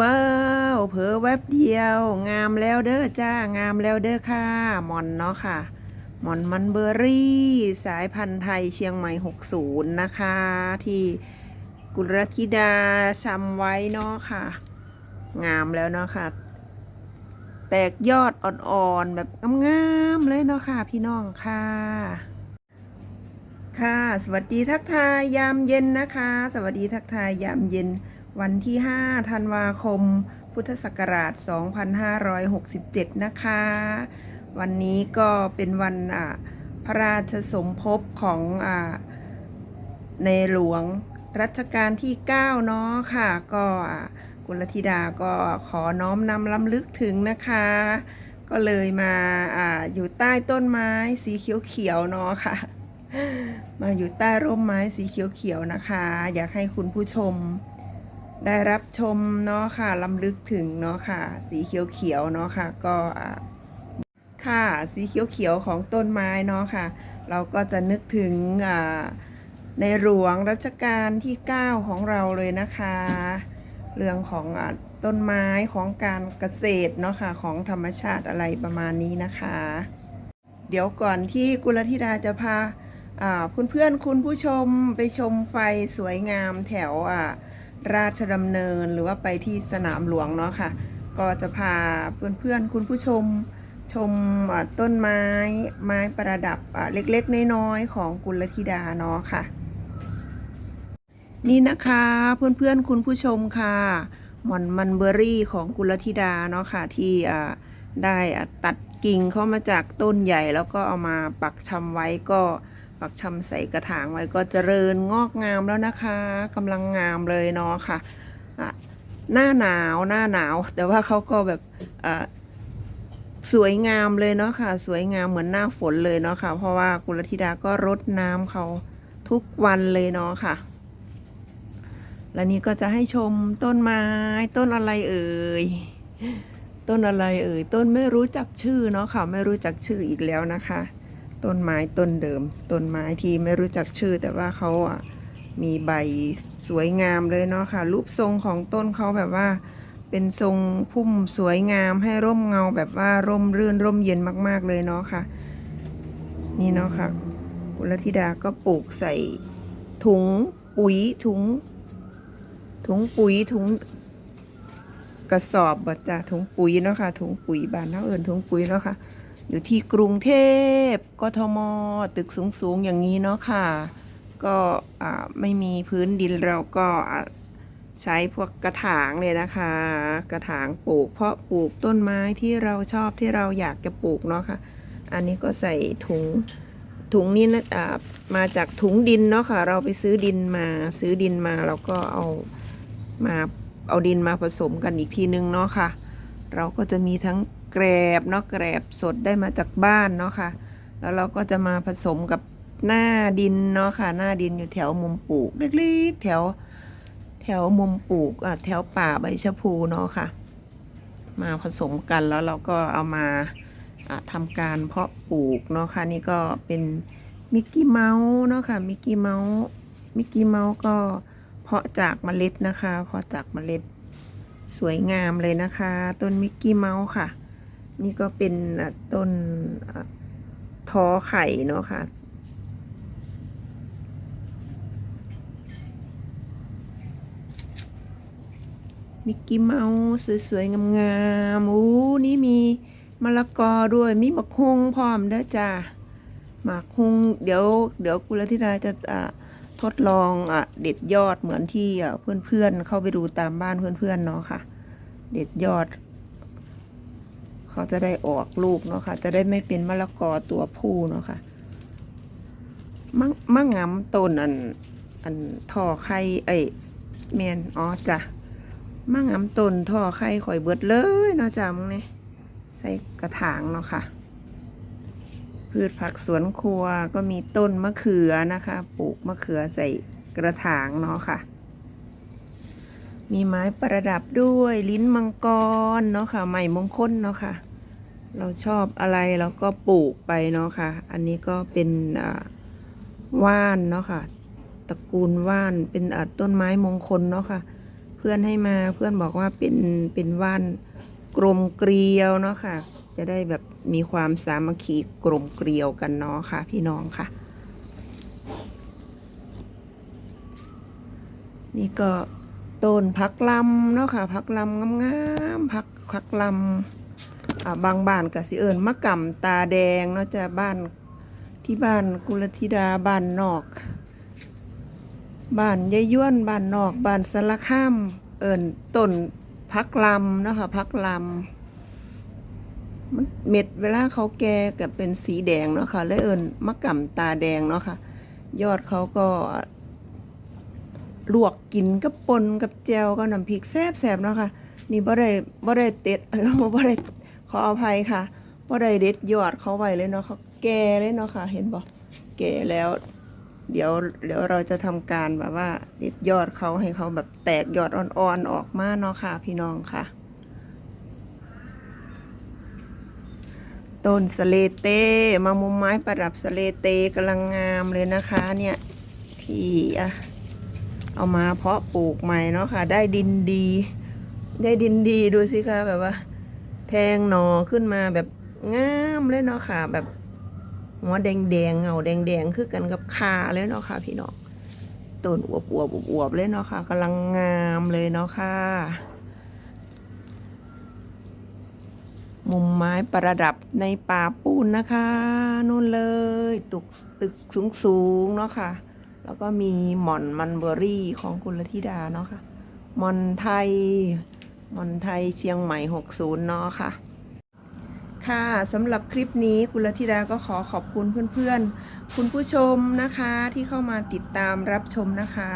ว้าวเผลอแวบเดียว งามแล้วเด้อจ้างามแล้วเด้อค่ะหมอนเนาะค่ะหมอนมันเบอร์รี่ สายพันธุ์ไทยเชียงใหม่ 60 นะคะ ที่กุลธิดาชำไว้เนาะค่ะ งามแล้วเนาะค่ะ แตกยอดอ่อนๆ แบบงามๆเลยเนาะค่ะ พี่น้องค่ะค่ะ สวัสดีทักทายยามเย็นนะคะ สวัสดีทักทายยามเย็น วันที่ 5 ธันวาคม พุทธศักราช 2567 นะคะ วันนี้ก็เป็นวันพระราชสมภพของอในหลวงรัชกาลที่ 9 เนาะค่ะ ก็กุลธิดาก็ขอน้อมนำล้ำลึกถึงนะคะ ก็เลยมาอาอยู่ใต้ต้นไม้สีเขียวๆเนาะค่ะ มาอยู่ใต้ร่มไม้สีเขียวๆนะคะ อยากให้คุณผู้ชม ได้รับชมเนาะค่ะลำลึกถึงเนาะค่ะ สีเขียวๆเนาะค่ะ ก็ค่ะสีเขียวๆของต้นไม้เนาะค่ะ เราก็จะนึกถึงในหลวงรัชกาลที่ 9 ของเราเลยนะคะ เรื่องของอต้นไม้ของการเกษตรเนาะค่ะของธรรมชาติอะไรประมาณนี้นะคะ เดี๋ยวก่อนที่กุลธิดาจะพาอ่าเพื่อนๆคุณผู้ชมไปชมไฟสวยงามแถวอ่า ราชดำเนินหรือว่าไปที่สนามหลวงเนาะค่ะ ก็จะพาเพื่อนๆคุณผู้ชมชมต้นไม้ไม้ประดับเล็กๆ น้อยๆ ของกุลธิดาเนาะค่ะ นี่นะคะเพื่อนๆคุณผู้ชมค่ะหม่อนมันเบอรี่ของกุลธิดาเนาะค่ะที่ได้ตัดกิ่งเข้ามาจากต้นใหญ่แล้วก็เอามาปักชำไว้ก็ ปักชำใส่กระถางไว้ก็เจริญงอกงามแล้วนะคะกำลังงามเลยเนาะค่ะหน้าหนาวหน้าหนาว แต่ว่าเขาก็แบบสวยงามเลยเนาะค่ะ สวยงามเหมือนหน้าฝนเลยเนาะค่ะ เพราะว่ากุลธิดาก็รดน้ำเขาทุกวันเลยเนาะค่ะ และนี่ก็จะให้ชมต้นไม้ต้นอะไรเอ่ยต้นอะไรเอ่ยต้นไม่รู้จักชื่อเนาะค่ะ ไม่รู้จักชื่ออีกแล้วนะคะ ต้นไม้ต้นเดิม ต้นไม้ที่ไม่รู้จักชื่อ แต่ว่าเขาอะมีใบสวยงามเลยเนาะค่ะ รูปทรงของต้นเขาแบบว่า เป็นทรงพุ่มสวยงามให้ร่มเงาแบบว่าร่มรื่นร่มเย็นมาก ๆ เลยเนาะค่ะ นี่เนาะค่ะกุลธิดาก็ปลูกใส่ถุงปุ๋ยถุง ถุงปุ๋ยถุงกระสอบบัจ้ะถุงปุ๋ยเนาะค่ะถุงปุ๋ยบานเท่าเอิญถุงปุ๋ยเนาะค่ะ อยู่ที่กรุงเทพกทมตึกสูงๆอย่างนี้เนาะค่ะ ก็ไม่มีพื้นดินเราก็ใช้พวกกระถางเลยนะคะ กระถางปลูก เพราะปลูกต้นไม้ที่เราชอบที่เราอยากจะปลูกเนาะค่ะ อันนี้ก็ใส่ถุงถุงนี้นะอ่มาจากถุงดินเนาะค่ะ เราไปซื้อดินมาซื้อดินมาเราก็เอามาเอาดินมาผสมกันอีกทีนึงเนาะค่ะ เราก็จะมีทั้ง แกรบเนาะแกรบสดได้มาจากบ้านเนาะค่ะ แล้วเราก็จะมาผสมกับหน้าดินเนาะค่ะ หน้าดินอยู่แถวมุมปลูกเล็กๆแถวแถวมุมปลูกอะแถวป่าใบชะพูเนาะค่ะ มาผสมกันแล้วเราก็เอามาทำการเพาะปลูกเนาะค่ะนี่ก็เป็นมิกกี้เมาส์เนาะค่ะมิกกี้เมาส์มิกกี้เมาส์ก็เพาะจากเมล็ดนะคะ เพาะจากเมล็ดสวยงามเลยนะคะ ต้นมิกกี้เมาส์ค่ะ นี่ก็เป็นต้นท้อไข่เนาะค่ะ มิกกี้เมาส์สวยๆ งามๆอู้นี่มีมะละกอด้วย มีมะฮุงพร้อมเด้อจ้าหมากฮุงเดี๋ยว เดี๋ยวกุลธิดาจะะทดลองอะเด็ดยอดเหมือนที่เพื่อนๆเข้าไปดูตามบ้านเพื่อนๆเนาะค่ะ เด็ดยอด เขาจะได้ออกลูกเนาะค่ะ จะได้ไม่เป็นมะละกอตัวผู้เนาะค่ะมั่งมั่งงำต้นอันอันท่อไข่เอ้ยเมนอ๋อจ้ะมั่งงำต้นท่อไข่ข่อยเบิดเลยเนาะจ้ะมึงเนี่ยใส่กระถางเนาะค่ะ พืชผักสวนครัวก็มีต้นมะเขือนะคะ ปลูกมะเขือใส่กระถางเนาะค่ะ มีไม้ประดับด้วยลิ้นมังกรเนาะค่ะใหม่มงคลเนาะค่ะ เราชอบอะไรเราก็ปลูกไปเนาะค่ะ อันนี้ก็เป็นว่านเนาะค่ะ ตระกูลว่านเป็นต้นไม้มงคลเนาะค่ะพพื่อนให้มาเพื่อนบอกว่าเป็นเป็นว่านกลมเกลียวเนาะค่ะ จะได้แบบมีความสามัคคีกลมเกลียวกันเนาะค่ะ พี่น้องค่ะ นี่ก็ ต้นพักลำเนาะค่ะพักลำงามๆพักพักลำอ่าบางบ้านกับสิเอิญมะก่ำตาแดงเนาะจะบ้านที่บ้านกุลธิดาบ้านนอกบ้านยายย้วนบ้านนอกบ้านสารข้ามเอิญต้นพักลำเนาะค่ะพักลำมันเม็ดเวลาเขาแก่กับเป็นสีแดงเนาะค่ะและเอิญมะก่ำตาแดงเนาะค่ะยอดเขาก็ ลวกกินกับปนกับแจวกับน้ำพริกแซ่บๆเนาะค่ะ นี่บ่ได้บ่ได้เด็ดเออบ่ได้ขออภัยค่ะบ่ได้เด็ดยอดเขาไว้เลยเนาะเขาแก่เลยเนาะค่ะ เห็นบ่แก่แล้ว เดี๋ยวเดี๋ยวเราจะทำการแบบว่าเด็ดยอดเขาให้เขาแบบแตกยอดอ่อนๆออกมาเนาะค่ะ พี่น้องค่ะต้นสเลเตมามุมไม้ประดับสเลเตกำลังงามเลยนะคะ เนี่ยที่อะ เอามาเพาะปลูกใหม่เนาะค่ะ ได้ดินดี ได้ดินดีดูสิคะแบบว่า แทงหนอขึ้นมาแบบงามเลยเนาะค่ะ แบบหัวแดงแดงเงาแดงแดงคือกันกับคาเลยเนาะค่ะ พี่น้องต้นอวบอวบอวบเลยเนาะค่ะกำลังงามเลยเนาะค่ะมุมไม้ประดับในป่าปูนนะคะนู่นเลยตึกตึกสูงสูงๆเนาะค่ะ แล้วก็มีหม่อนมันเบอรี่ของคุณลธิดาเนาะค่ะหมอนไทยหมอนไทยเชียงใหม่ 60 เนาะค่ะ ค่ะสำหรับคลิปนี้คุณลธิดาก็ขอขอบคุณเพื่อนๆ คุณผู้ชมนะคะที่เข้ามาติดตามรับชมนะคะ